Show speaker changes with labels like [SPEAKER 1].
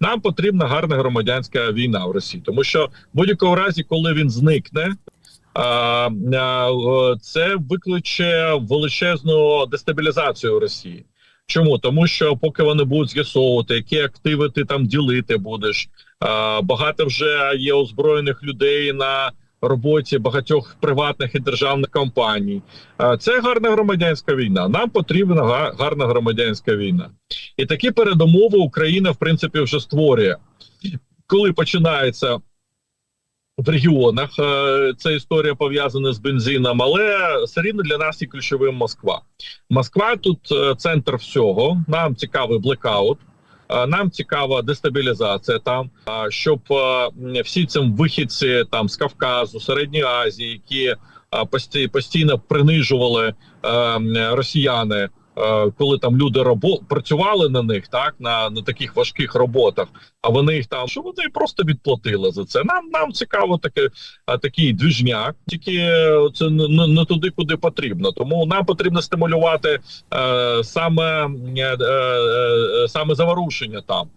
[SPEAKER 1] Нам потрібна гарна громадянська війна в Росії, тому що в будь-якому разі, коли він зникне. Це викличе величезну дестабілізацію Росії. Чому тому, що поки вони будуть з'ясовувати, які активи ти там ділити будеш, багато вже є озброєних людей на роботі багатьох приватних і державних компаній. Це гарна громадянська війна. Нам потрібна гарна громадянська війна, і такі передумови Україна в принципі вже створює. Коли починається в регіонах е, ця історія пов'язана з бензином, але все рівно для нас є ключовим Москва. Москва тут е, центр всього. Нам цікавий блекаут. е, Нам цікава дестабілізація там, щоб всі ці вихідці там з Кавказу, Середньої Азії, які постійно принижували росіяни, коли там люди робо працювали на них, так на, на таких важких роботах. А вони їх там, що вони просто відплатили за це. Нам нам цікаво таке, такий двіжняк, тільки е, це не, не- не туди, куди потрібно. Тому нам потрібно стимулювати е, саме, е, е, е, саме заворушення там.